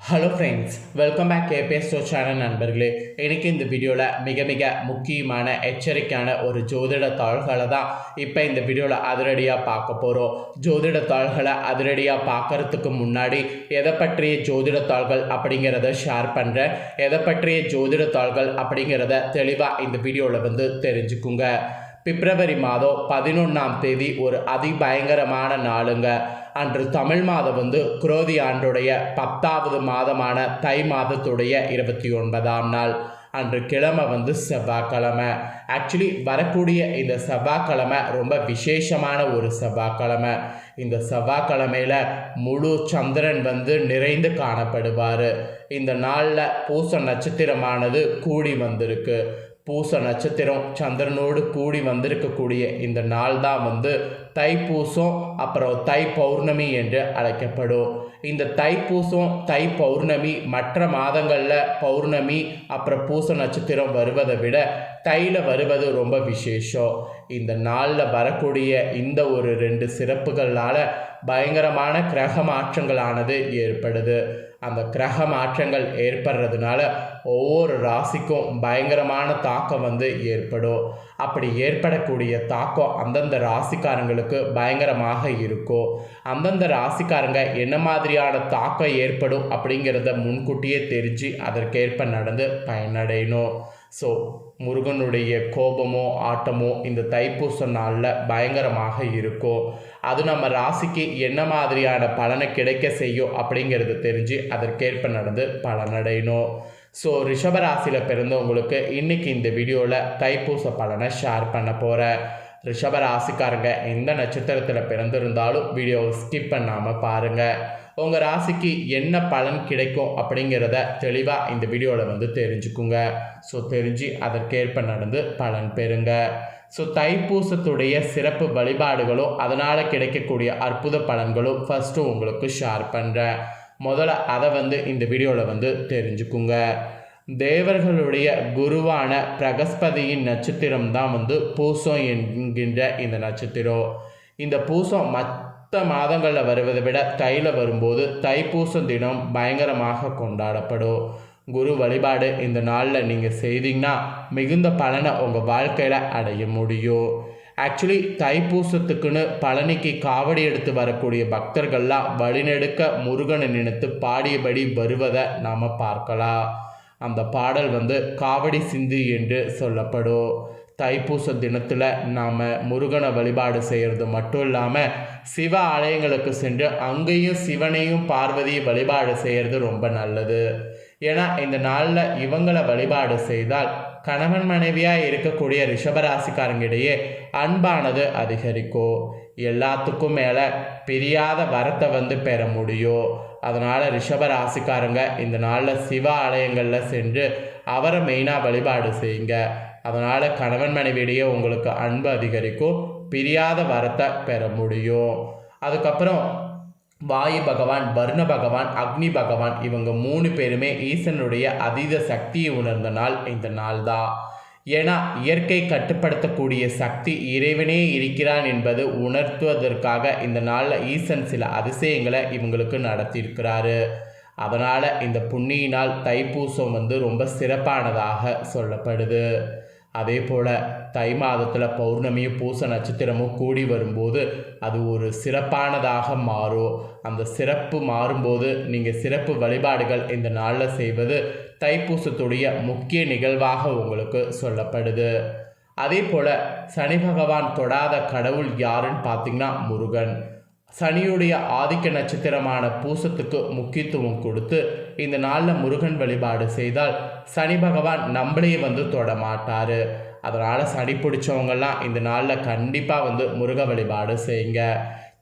Hello friends welcome back KPS channel நண்பர்களே. எனக்கு இந்த வீடியோவில் மிக மிக முக்கியமான எச்சரிக்கையான ஒரு ஜோதிட தாள்களை தான் இப்போ இந்த வீடியோவில் அதிரடியாக பார்க்க போகிறோம் ஜோதிட தாள்களை அதிரடியாக பார்க்கறதுக்கு முன்னாடி எதை பற்றிய ஜோதிட தாள்கள் அப்படிங்கிறத ஷேர் பண்ணுறேன் எதை பற்றிய ஜோதிட தாள்கள் அப்படிங்கிறத தெளிவாக இந்த வீடியோவில் வந்து தெரிஞ்சுக்குங்க. பிப்ரவரி மாதம் பதினொன்றாம் தேதி ஒரு அதிபயங்கரமான நாளுங்க. அன்று தமிழ் மாதம் வந்து குரோதி ஆண்டுடைய பத்தாவது மாதமான தை மாதத்துடைய இருபத்தி ஒன்பதாம் நாள். அன்று கிழமை வந்து செவ்வாய்க்கிழமை. ஆக்சுவலி வரக்கூடிய இந்த செவ்வாய்க்கிழமை ரொம்ப விசேஷமான ஒரு செவ்வாய்க்கிழமை. இந்த செவ்வாய்க்கிழமையில் முழு சந்திரன் வந்து நிறைந்து காணப்படுவார். இந்த நாளில் பூச நட்சத்திரமானது கூடி வந்திருக்கு. பூச நட்சத்திரம் சந்திரனோடு கூடி வந்திருக்கக்கூடிய இந்த நாள் தான் வந்து தைப்பூசம் அப்புறம் தை பௌர்ணமி என்று அழைக்கப்படும். இந்த தைப்பூசம் தை பௌர்ணமி மற்ற மாதங்களில் பௌர்ணமி அப்புறம் பூச நட்சத்திரம் வருவதை விட தையில் வருவது ரொம்ப விசேஷம். இந்த நாளில் வரக்கூடிய இந்த ஒரு ரெண்டு சிறப்புகளால் பயங்கரமான கிரக மாற்றங்களானது ஏற்படுது. அந்த கிரக மாற்றங்கள் ஏற்படுறதுனால ஒவ்வொரு ராசிக்கும் பயங்கரமான தாக்கம் வந்து ஏற்படும். அப்படி ஏற்படக்கூடிய தாக்கம் அந்தந்த ராசிக்காரங்களுக்கு பயங்கரமாக இருக்கும். அந்தந்த ராசிக்காரங்க என்ன மாதிரியான தாக்கம் ஏற்படும் அப்படிங்கிறத முன்கூட்டியே தெரிஞ்சு அதற்கேற்ப நடந்து பயனடையணும். ஸோ முருகனுடைய கோபமோ ஆட்டமோ இந்த தைப்பூச நாளில் பயங்கரமாக இருக்கும் அது நம்ம ராசிக்கு என்ன மாதிரியான பலனை கிடைக்க செய்யும் அப்படிங்கிறது தெரிஞ்சு அதற்கேற்ப நடந்து பலனடையணும். ஸோ ரிஷபராசியில் பிறந்தவங்களுக்கு இன்றைக்கி இந்த வீடியோவில் தைப்பூச பலனை ஷேர் பண்ண போகிறேன் ரிஷப ராசிக்காரங்க எந்த நட்சத்திரத்தில் பிறந்திருந்தாலும் வீடியோவை ஸ்கிப் பண்ணாமல் பாருங்கள் உங்கள் ராசிக்கு என்ன பலன் கிடைக்கும் அப்படிங்கிறத தெளிவாக இந்த வீடியோவில் வந்து தெரிஞ்சுக்குங்க. ஸோ தெரிஞ்சு அதற்கேற்ப நடந்து பலன் பெறுங்க. ஸோ தைப்பூசத்துடைய சிறப்பு வழிபாடுகளும் அதனால் கிடைக்கக்கூடிய அற்புத பலன்களும் ஃபஸ்ட்டு உங்களுக்கு ஷேர் பண்ணுறேன் முதல்ல அதை வந்து இந்த வீடியோவில் வந்து தெரிஞ்சுக்குங்க. தேவர்களுடைய குருவான பிரகஸ்பதியின் நட்சத்திரம் தான் வந்து பூசம் என்கின்ற இந்த நட்சத்திரம். இந்த பூசம் மற்ற மாதங்களில் வருவதை விட தையில் வரும்போது தைப்பூசம் தினம் பயங்கரமாக கொண்டாடப்படும். குரு வழிபாடு இந்த நாளில் நீங்கள் செய்தீங்கன்னா மிகுந்த பலனை உங்கள் வாழ்க்கையில் அடைய முடியும். ஆக்சுவலி தைப்பூசத்துக்குன்னு பழனிக்கு காவடி எடுத்து வரக்கூடிய பக்தர்கள்லாம் வழிநெடுக்க முருகனை நினைத்து பாடியபடி வருவதை நாம் பார்க்கலாம். அந்த பாடல் வந்து காவடி சிந்து என்று சொல்லப்படும். தைப்பூச தினத்தில் நாம் முருகனை வழிபாடு செய்கிறது மட்டும் இல்லாமல் சிவ ஆலயங்களுக்கு சென்று அங்கேயும் சிவனையும் பார்வதியை வழிபாடு செய்கிறது ரொம்ப நல்லது. ஏன்னா இந்த நாளில் இவங்களை வழிபாடு செய்தால் கணவன் மனைவியாக இருக்கக்கூடிய ரிஷபராசிக்காரங்கிடையே அன்பானது அதிகரிக்கும். எல்லாத்துக்கும் மேலே பிரியாத வரத்தை வந்து பெற முடியும். அதனால் ரிஷபராசிக்காரங்க இந்த நாளில் சிவ ஆலயங்களில் சென்று அவரை மெயினாக வழிபாடு செய்யுங்க. அதனால் கணவன் மனைவியிடையே உங்களுக்கு அன்பு அதிகரிக்கும். பிரியாத வரத்தை பெற முடியும். அதுக்கப்புறம் வாயு பகவான் வருண பகவான் அக்னி பகவான் இவங்க மூணு பேருமே ஈசனுடைய அதீத சக்தியை உணர்ந்த நாள் இந்த நாள் தான் ஏன்னா இயற்கை கட்டுப்படுத்தக்கூடிய சக்தி இறைவனே இருக்கிறான் என்பது உணர்த்துவதற்காக இந்த நாளில் ஈசன் சில அதிசயங்களை இவங்களுக்கு நடத்தியிருக்கிறாரு. அதனால் இந்த புண்ணியினால் தைப்பூசம் வந்து ரொம்ப சிறப்பானதாக சொல்லப்படுது. அதே போல் தை மாதத்தில் பௌர்ணமியும் பூச நட்சத்திரமும் கூடி வரும்போது அது ஒரு சிறப்பானதாக மாறும். அந்த சிறப்பு மாறும்போது நீங்கள் சிறப்பு வழிபாடுகள் இந்த நாளில் செய்வது தைப்பூசத்துடைய முக்கிய நிகழ்வாக உங்களுக்கு சொல்லப்படுது. அதே போல் சனி பகவான் தொடாத கடவுள் யாருன்னு பார்த்தீங்கன்னா முருகன். சனியுடைய ஆதிக்க நட்சத்திரமான பூசத்துக்கு முக்கியத்துவம் கொடுத்து இந்த நாளில் முருகன் வழிபாடு செய்தால் சனி பகவான் நம்மளையே வந்து தொட மாட்டார். அதனால் சனி பிடிச்சவங்கெல்லாம் இந்த நாளில் கண்டிப்பாக வந்து முருக வழிபாடு செய்யுங்க.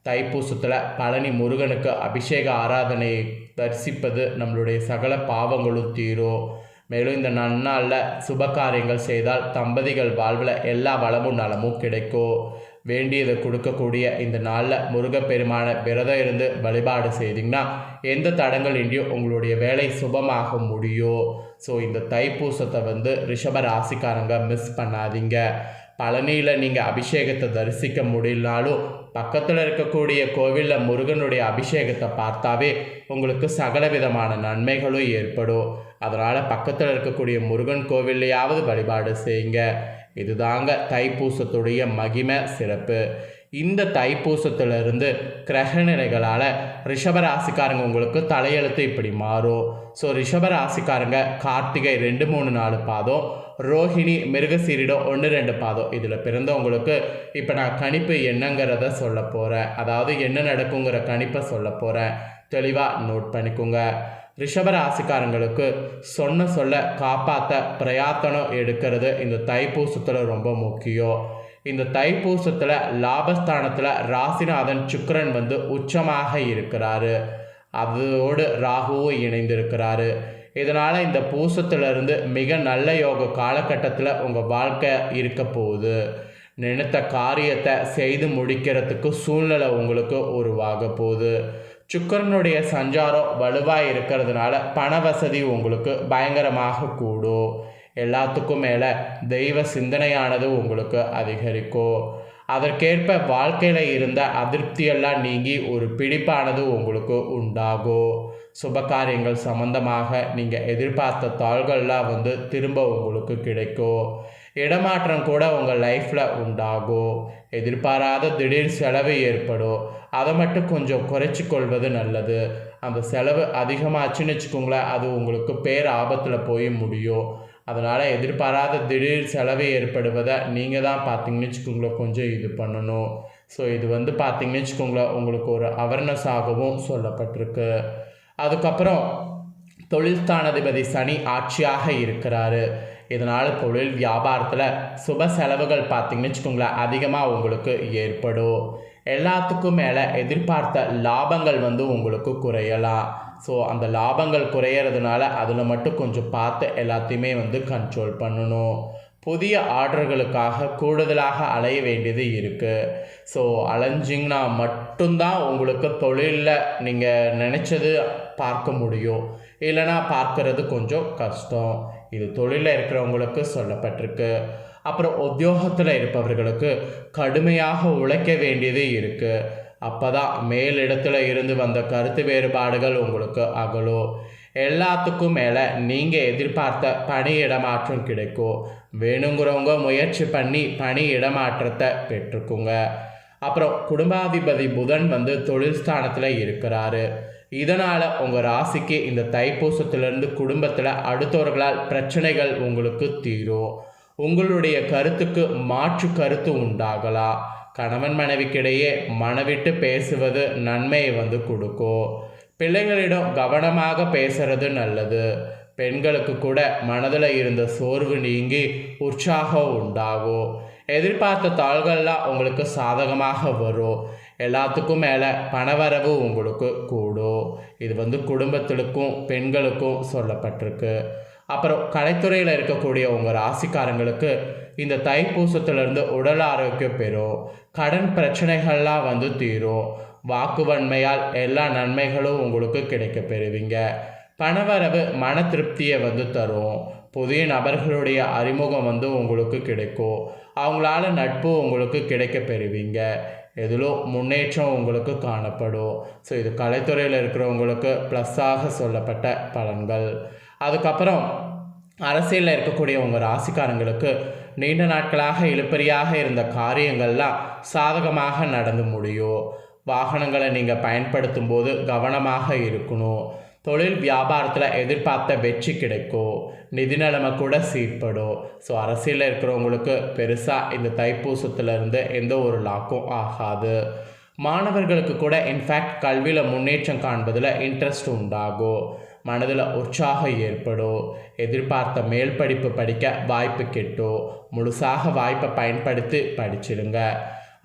தைப்பூசத்தில் பழனி முருகனுக்கு அபிஷேக ஆராதனை தரிசிப்பது நம்மளுடைய சகல பாவங்களும் தீரும். மேலும் இந்த நன்னாளில் சுப காரியங்கள் செய்தால் தம்பதிகள் வாழ்வில் எல்லா வளமும் நலமும் கிடைக்கும். வேண்டியதை கொடுக்கக்கூடிய இந்த நாளில் முருகப்பெருமான விரதம் இருந்து வழிபாடு செய்தீங்கன்னா எந்த தடங்கள் இன்றியும் உங்களுடைய வேலை சுபமாக முடியும் ஸோ இந்த தைப்பூசத்தை வந்து ரிஷப ராசிக்காரங்க மிஸ் பண்ணாதீங்க. பழனியில் நீங்கள் அபிஷேகத்தை தரிசிக்க முடியலனாலும் பக்கத்தில் இருக்கக்கூடிய கோவிலில் முருகனுடைய அபிஷேகத்தை பார்த்தாவே உங்களுக்கு சகல விதமான நன்மைகளும் ஏற்படும். அதனால் பக்கத்தில் இருக்கக்கூடிய முருகன் கோவில்லையாவது வழிபாடு செய்யுங்க. இதுதாங்க தைப்பூசத்துடைய மகிமை சிறப்பு. இந்த தைப்பூசத்திலிருந்து கிரகநிலைகளால் ரிஷபராசிக்காரங்க உங்களுக்கு தலையெழுத்து இப்படி மாறும். ஸோ ரிஷபராசிக்காரங்க கார்த்திகை ரெண்டு மூணு நாலு பாதம் ரோஹிணி மிருகசீரிடம் ஒன்று ரெண்டு பாதம். இதில் பிறந்தவங்களுக்கு இப்போ நான் கணிப்பு என்னங்கிறத சொல்ல போகிறேன் அதாவது என்ன நடக்குங்கிற கணிப்பை சொல்ல போகிறேன் தெளிவாக நோட் பண்ணிக்கோங்க. ரிஷபராசிக்காரங்களுக்கு சொன்ன சொல்ல காப்பாற்ற பிரயாத்தனம் எடுக்கிறது. இந்த தைப்பூசத்தில் ரொம்ப முக்கியம். இந்த தைப்பூசத்தில் லாபஸ்தானத்தில் ராசிநாதன் சுக்கரன் வந்து உச்சமாக இருக்கிறாரு. அதோடு ராகுவும் இணைந்திருக்கிறாரு. இதனால் இந்த பூசத்திலிருந்து மிக நல்ல யோக காலகட்டத்தில் உங்கள் வாழ்க்கை இருக்க போகுது. நினைத்த காரியத்தை செய்து முடிக்கிறதுக்கு சூழ்நிலை உங்களுக்கு உருவாக போகுது. சுக்கரனுடைய சஞ்சாரம் வலுவாக இருக்கிறதுனால பண வசதி உங்களுக்கு பயங்கரமாக கூடும். எல்லாத்துக்கும் மேலே தெய்வ சிந்தனையானது உங்களுக்கு அதிகரிக்கும். அதற்கேற்ப வாழ்க்கையில் இருந்த அதிருப்தியெல்லாம் நீங்கி ஒரு பிடிப்பானது உங்களுக்கு உண்டாகும். சுபகாரியங்கள் சம்பந்தமாக நீங்கள் எதிர்பார்த்த தாள்கள்லாம் வந்து திரும்ப உங்களுக்கு கிடைக்கும். இடமாற்றம் கூட உங்கள் லைஃப்பில் உண்டாகும் எதிர்பாராத திடீர் செலவு ஏற்படும் அதை மட்டும் கொஞ்சம் குறைச்சி கொள்வது நல்லது. அந்த செலவு அதிகமாச்சுன்னு வச்சுக்கோங்களேன் அது உங்களுக்கு பேர் ஆபத்தில் போய் முடியும் அதனால் எதிர்பாராத திடீர் செலவு ஏற்படுவதை நீங்கள் தான் பார்த்தீங்கன்னு வச்சுக்கோங்களேன் கொஞ்சம் இது பண்ணணும். ஸோ இது வந்து பார்த்தீங்கன்னு வச்சுக்கோங்களேன் உங்களுக்கு ஒரு அவேர்னஸ் ஆகவும் சொல்லப்பட்டிருக்கு. அதுக்கப்புறம் தொழில் ஸ்தானாதிபதி சனி ஆட்சியாக இருக்கிறாரு. இதனால் தொழில் வியாபாரத்தில் சுப செலவுகள் பார்த்தீங்கன்னு வச்சுக்கோங்களேன் அதிகமாக உங்களுக்கு ஏற்படும். எல்லாத்துக்கும் மேலே எதிர்பார்த்த லாபங்கள் வந்து உங்களுக்கு குறையலாம். ஸோ அந்த லாபங்கள் குறையிறதுனால அதில் மட்டும் கொஞ்சம் பார்த்து எல்லாத்தையுமே வந்து கண்ட்ரோல் பண்ணணும். புதிய ஆர்டர்களுக்காக கூடுதலாக அலைய வேண்டியது இருக்குது ஸோ அலைஞ்சிங்கன்னா மட்டும்தான் உங்களுக்கு தொழிலில் நீங்கள் நினச்சது பார்க்க முடியும். இல்லைனா பார்க்கறது கொஞ்சம் கஷ்டம். இது தொழிலில் இருக்கிறவங்களுக்கு சொல்லப்பட்டிருக்கு. அப்புறம் உத்தியோகத்தில் இருப்பவர்களுக்கு கடுமையாக உழைக்க வேண்டியது இருக்குது அப்போ தான் மேலிடத்தில் இருந்து வந்த கருத்து வேறுபாடுகள் உங்களுக்கு அகலும். எல்லாத்துக்கும் மேலே நீங்கள் எதிர்பார்த்த பணி இடமாற்றம் கிடைக்கும். வேணுங்கிறவங்க முயற்சி பண்ணி பணி இடமாற்றத்தை பெற்றுக்குங்க. அப்புறம் குடும்பாதிபதி புதன் வந்து தொழில் ஸ்தானத்தில் இருக்கிறாரு. இதனால் உங்கள் ராசிக்கு இந்த தைப்பூசத்திலிருந்து குடும்பத்தில் அடுத்தவர்களால் பிரச்சனைகள் உங்களுக்கு தீரும். உங்களுடைய கருத்துக்கு மாற்று கருத்து உண்டாகலாம். கணவன் மனைவிக்கிடையே மனவிட்டு பேசுவது நன்மையை வந்து கொடுக்கும். பிள்ளைகளிடம் கவனமாக பேசுறது நல்லது. பெண்களுக்கு கூட மனதில் இருந்த சோர்வு நீங்கி உற்சாகம் உண்டாகும். எதிர்பார்த்த தாள்கள்லாம் உங்களுக்கு சாதகமாக வரும். எல்லாத்துக்கும் மேலே பணவரவு உங்களுக்கு கூடும். இது வந்து குடும்பத்திற்கும் பெண்களுக்கும் சொல்லப்பட்டிருக்கு. அப்புறம் கலைத்துறையில் இருக்கக்கூடிய உங்கள் ராசிக்காரங்களுக்கு இந்த தைப்பூசத்துலேருந்து உடல் ஆரோக்கியம் பெறும். கடன் பிரச்சனைகள்லாம் வந்து தீரும். வாக்குவன்மையால் எல்லா நன்மைகளும் உங்களுக்கு கிடைக்க பெறுவீங்க. பணவரவு மன திருப்தியை வந்து தரும். புதிய நபர்களுடைய அறிமுகம் வந்து உங்களுக்கு கிடைக்கும். அவங்களால நட்பு உங்களுக்கு கிடைக்க பெறுவீங்க. எதிலும் முன்னேற்றம் உங்களுக்கு காணப்படும். ஸோ இது கலைத்துறையில் இருக்கிறவங்களுக்கு ப்ளஸ்ஸாக சொல்லப்பட்ட பலன்கள். அதுக்கப்புறம் அரசியலில் இருக்கக்கூடிய உங்கள் ராசிக்காரங்களுக்கு நீண்ட நாட்களாக இழுப்பறியாக இருந்த காரியங்கள்லாம் சாதகமாக நடந்து முடியும். வாகனங்களை நீங்கள் பயன்படுத்தும் போது கவனமாக இருக்கணும். தொழில் வியாபாரத்தில் எதிர்பார்த்த வெற்றி கிடைக்கும் நிதி நிலைமை கூட சீர்படும் ஸோ அரசியலில் இருக்கிறவங்களுக்கு பெருசாக இந்த தைப்பூசத்துலேருந்து எந்த ஒரு லாக்கும் ஆகாது மாணவர்களுக்கு கூட இன்ஃபேக்ட் கல்வியில் முன்னேற்றம் காண்பதில் இன்ட்ரெஸ்ட் உண்டாகும் மனதில் உற்சாகம் ஏற்படும் எதிர்பார்த்த மேல் படிப்பு படிக்க வாய்ப்பு கிட்டும் முழுசாக வாய்ப்பை பயன்படுத்தி படிச்சிடுங்க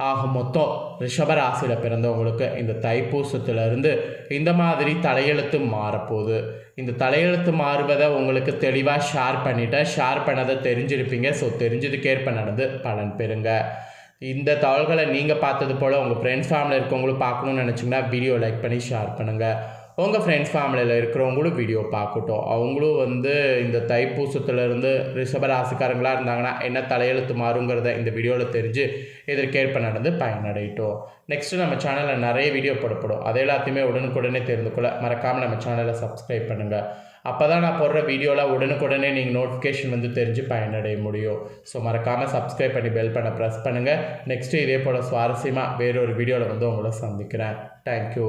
ஆக மொத்தம் ரிஷபராசியில் பிறந்தவங்களுக்கு இந்த தைப்பூசத்துலேருந்து இந்த மாதிரி தலையெழுத்து மாறப்போகுது. இந்த தலையெழுத்து மாறுவதை உங்களுக்கு தெளிவாக ஷேர் பண்ணிவிட்டேன் ஷேர் பண்ணதை தெரிஞ்சிருப்பீங்க. ஸோ தெரிஞ்சதுக்கேற்ப நடந்து பலன் பெறுங்க. இந்த தகவல்களை நீங்கள் பார்த்தது போல் உங்கள் ஃப்ரெண்ட்ஸ் ஃபேமிலி இருக்கவங்களும் பார்க்கணுன்னு நினச்சிங்கன்னா வீடியோ லைக் பண்ணி ஷேர் பண்ணுங்கள் உங்கள் ஃப்ரெண்ட்ஸ் ஃபேமிலியில் இருக்கிறவங்களும் வீடியோ பார்க்கட்டும். அவங்களும் வந்து இந்த தைப்பூசத்துலேருந்து ரிஷபராசிக்காரங்களாக இருந்தாங்கன்னா என்ன தலையெழுத்து மாறுங்கிறத இந்த வீடியோவில் தெரிஞ்சு இதற்கேற்ப நடந்து பயனடையட்டும். நெக்ஸ்ட்டு நம்ம சேனலில் நிறைய வீடியோ போடப்படும். அது எல்லாத்தையுமே உடனுக்குடனே தெரிந்து கொள்ள மறக்காமல் நம்ம சேனலை சப்ஸ்கிரைப் பண்ணுங்கள் அப்போ தான் நான் போடுற வீடியோவில் உடனுக்குடனே நீங்கள் நோட்டிஃபிகேஷன் வந்து தெரிஞ்சு பயனடைய முடியும். ஸோ மறக்காமல் சப்ஸ்கிரைப் பண்ணி பெல் பண்ண ப்ரெஸ் பண்ணுங்கள் நெக்ஸ்ட்டு இதே போல் சுவாரஸ்யமாக வேறொரு வீடியோவில் வந்து உங்களை சந்திக்கிறேன். தேங்க்யூ